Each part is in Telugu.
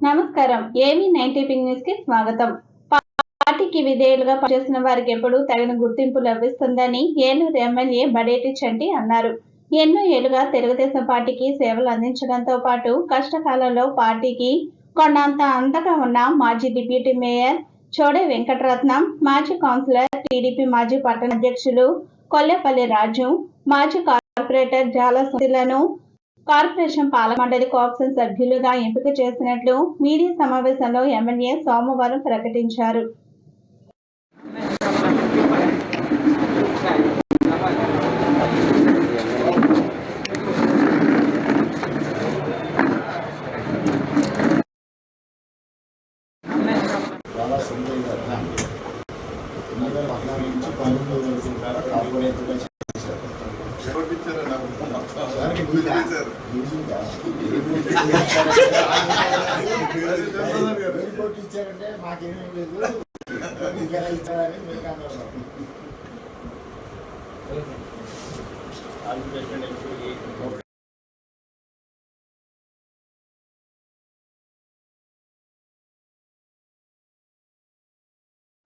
నమస్కారం. ఏమి నైన్టీ న్యూస్కి స్వాగతం. పార్టీకి విధేయులుగా పనిచేసిన వారికి ఎప్పుడు తగిన గుర్తింపు లభిస్తుందని ఏలూరు ఎమ్మెల్యే బడేటి చంటి అన్నారు. ఎన్నో ఏళ్ళుగా తెలుగుదేశం పార్టీకి సేవలు అందించడంతో పాటు కష్టకాలంలో పార్టీకి కొండంత అంతగా ఉన్న మాజీ డిప్యూటీ మేయర్ చోడే వెంకటరత్నం మాజీ కౌన్సిలర్ టీడీపీ మాజీ పట్టణ అధ్యక్షులు కొల్లేపల్లి రాజు మాజీ కార్పొరేటర్ జాల సుశీలను కార్పొరేషన్ పాలమండలి కోఆప్షన్ సభ్యులుగా ఎంపిక చేసినట్లు మీడియా సమావేశంలో ఎమ్మెల్యే సోమవారం ప్రకటించారు. చాలా రిపోర్ట్ ఇచ్చారంటే మాకేమీ లేదు ఇంకెలా ఇస్తారని మీకు అన్నారు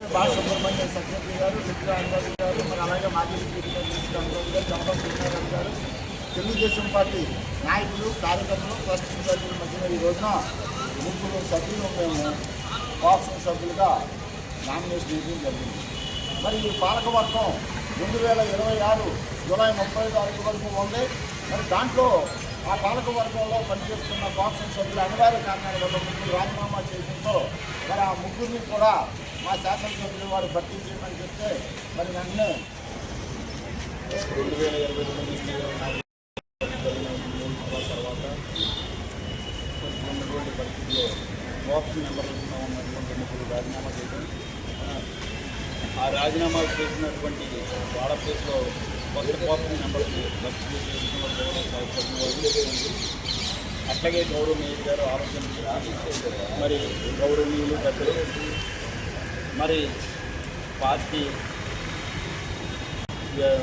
బాల సుబ్రహ్మణ్యం సెక్రటరీ గారు మిత్ర అంబాజీ గారు మరి అలాగే మాజీ డిప్యూటీ మినిస్టర్ అంబాజీ గారు చంపా సూర్యారావు గారు తెలుగుదేశం పార్టీ నాయకులు కార్యకర్తలు ట్రస్ట్ సభ్యుల మధ్యన ఈ రోజున ముగ్గురు సభ్యులు మేము కోఆప్షన్ సభ్యులుగా నామినేషన్ వేయడం జరిగింది. మరి ఈ పాలకవర్గం రెండు వేల ఇరవై ఆరు జూలై ముప్పై తారీఖు వరకు ఉంది. మరి దాంట్లో ఆ పాలకవర్గంలో పనిచేస్తున్న కోఆప్షన్ సభ్యులు అనివార్య కారణాల వల్ల ముగ్గురు రాజీనామా చేయడంతో మరి ఆ ముగ్గురిని కూడా మా శాసనసభ్యులు వారు భర్తీ చేయమని చెప్తే మరి నన్ను రెండు వేల ఇరవై తొమ్మిది కోఆప్షన్ మెంబర్లుగా ఉన్నటువంటి ముగ్గురు రాజీనామా చేయడం ఆ రాజీనామా చేసినటువంటి వాడ కొత్త కోఆప్షన్ మెంబర్స్ లక్ష్మీ అట్లాగే గౌరవనీయులు గారు ఆలోచన మరి గౌరవనీయులు పెద్దలు మరి పార్టీ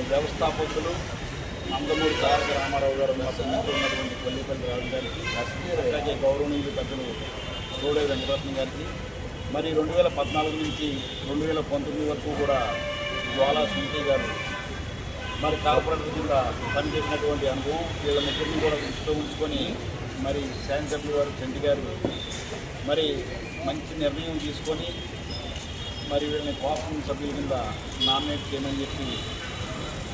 వ్యవస్థాపకులు నందమూరి తారక రామారావు గారు మొత్తం ఉన్నటువంటి కొల్లిపల్లి రాజు గారికి అట్లాగే గౌరవనీయులు పెద్దలు గోడే వెంకటరత్నం గారికి మరి రెండు వేల పద్నాలుగు నుంచి రెండు వేల పంతొమ్మిది వరకు కూడా జ్వాలా సునీతి గారు మరి కార్పొరేటర్ కింద పనిచేసినటువంటి అనుభవం వీళ్ళ ముగ్గురిని కూడా దృష్టిలో ఉంచుకొని మరి శాసనసభ్యులు గారు చంటి గారు మరి మంచి నిర్ణయం తీసుకొని మరి వీళ్ళని కోపం సభ్యుల కింద నామినేట్ చేయమని చెప్పి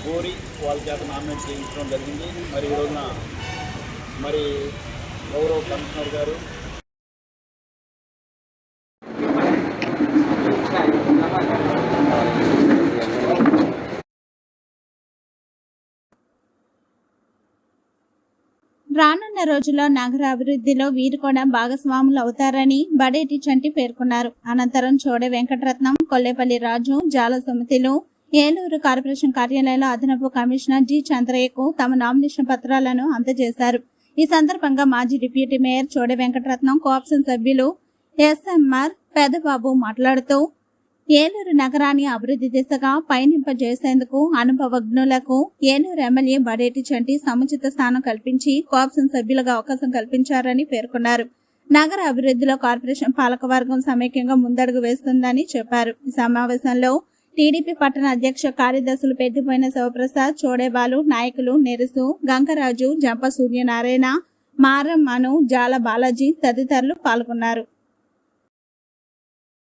కోరి వాళ్ళ చేత నామినేట్ చేయించడం జరిగింది. మరి ఈరోజున మరి గౌరవ కమిషనర్ గారు రానున్న రోజుల్లో నగర అభివృద్ధిలో వీరు కూడా భాగస్వాములు అవుతారని బడేటి చంటి పేర్కొన్నారు. అనంతరం చోడే వెంకటరత్నం కొల్లేపల్లి రాజు జాల సమితిలు ఏలూరు కార్పొరేషన్ కార్యాలయంలో అదనపు కమిషనర్ జి చంద్రయ్యకు తమ నామినేషన్ పత్రాలను అందజేశారు. ఈ సందర్భంగా మాజీ deputy mayor Chode Venkataratnam cooption సభ్యులు ఎస్ఎంఆర్ పెదబాబు మాట్లాడుతూ ఏలూరు నగరాన్ని అభివృద్ధి దిశగా పయనింపజేసేందుకు అనుభవజ్ఞులకు ఏలూరు ఎమ్మెల్యే బడేటి చంటి సముచిత స్థానం కల్పించి కోఆప్షన్ సభ్యులుగా అవకాశం కల్పించారని పేర్కొన్నారు. నగర అభివృద్ధిలో కార్పొరేషన్ పాలకవర్గం సమైక్యంగా ముందడుగు వేస్తుందని చెప్పారు. ఈ సమావేశంలో టీడీపీ పట్టణ అధ్యక్ష కార్యదర్శులు పెట్టిపోయిన శివప్రసాద్ చోడేబాలు నాయకులు నెరుసు గంగరాజు జంప సూర్యనారాయణ మారం మను జాల బాలాజీ తదితరులు పాల్గొన్నారు.